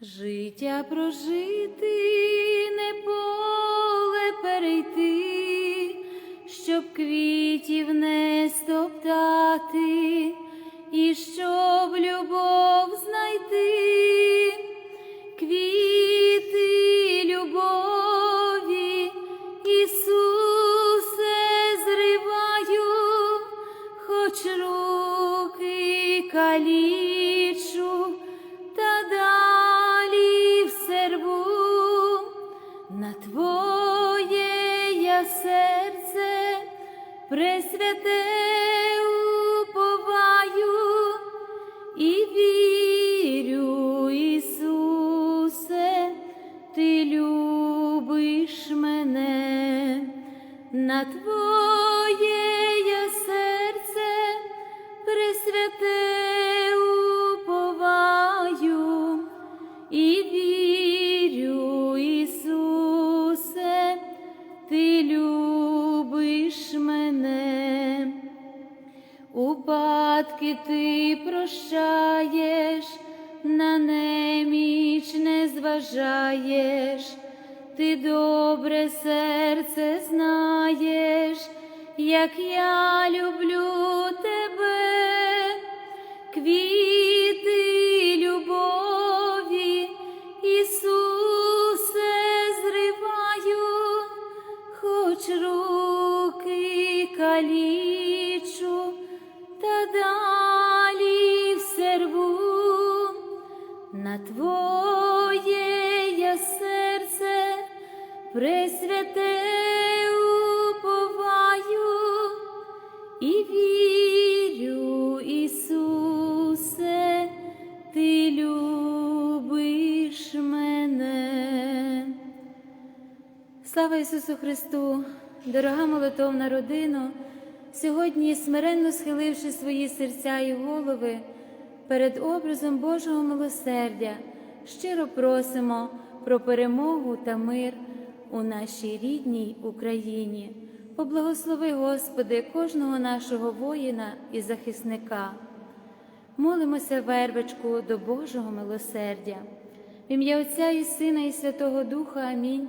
Життя прожити, не поле перейти, щоб квітів не стоптати, і щоб любов знайти, квіти любові, Ісусе, зриваю, хоч руки калічу, Твоє я серце пресвяте уповаю і вірю, Ісусе, Ти любиш мене. На Твоє Слава Ісусу Христу, дорога молитовна родино, сьогодні, смиренно схиливши свої серця і голови перед образом Божого милосердя, щиро просимо про перемогу та мир у нашій рідній Україні. Поблагослови, Господи, кожного нашого воїна і захисника. Молимося вербочку до Божого милосердя. В ім'я Отця і Сина, і Святого Духа Амінь.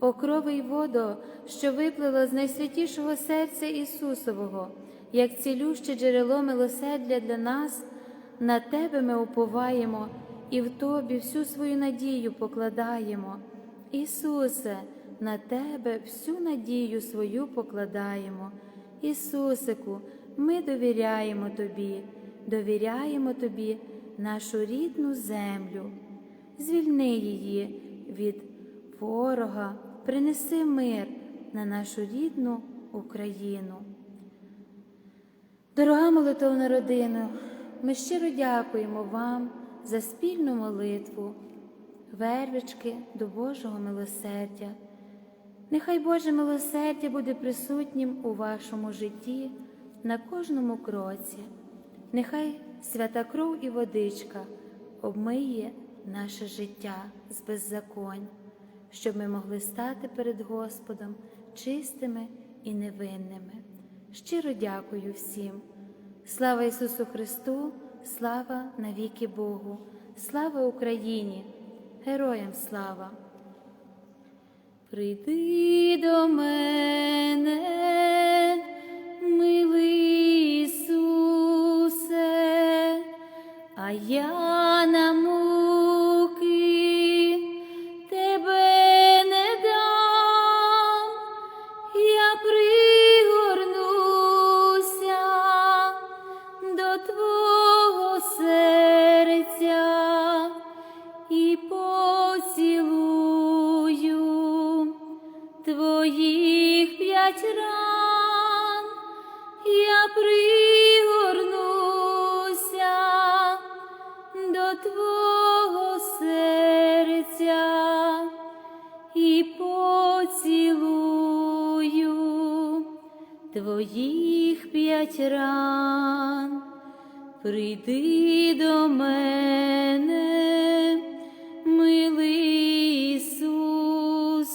О крови й водо, що виплило з найсвятішого серця Ісусового, як цілюще джерело милосердя для нас, на Тебе ми уповаємо і в Тобі всю свою надію покладаємо. Ісусе, на Тебе всю надію свою покладаємо. Ісусику, ми довіряємо Тобі, довіряємо Тобі нашу рідну землю, звільни її від ворога, принеси мир на нашу рідну Україну. Дорога молитовна родина, ми щиро дякуємо вам за спільну молитву, вервички до Божого милосердя. Нехай Боже милосердя буде присутнім у вашому житті на кожному кроці. Нехай свята кров і водичка обмиє наше життя з беззаконь, щоб ми могли стати перед Господом чистими і невинними. Щиро дякую всім. Слава Ісусу Христу, слава навіки Богу, слава Україні, героям слава! Прийди до мене, милий Ісусе, а я на твоїх п'ять ран. Прийди до мене, милий Ісусе,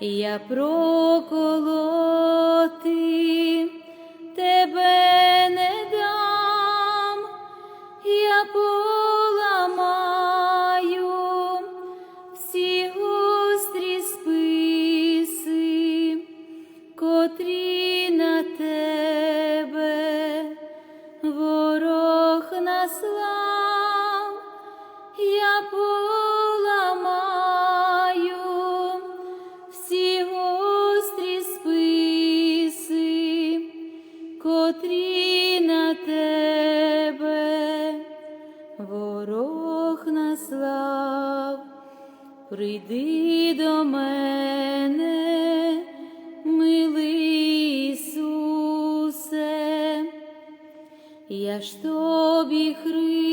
я проколоти ворог наслав. Прийди до мене, милий Ісусе, я ж тобі, Христе,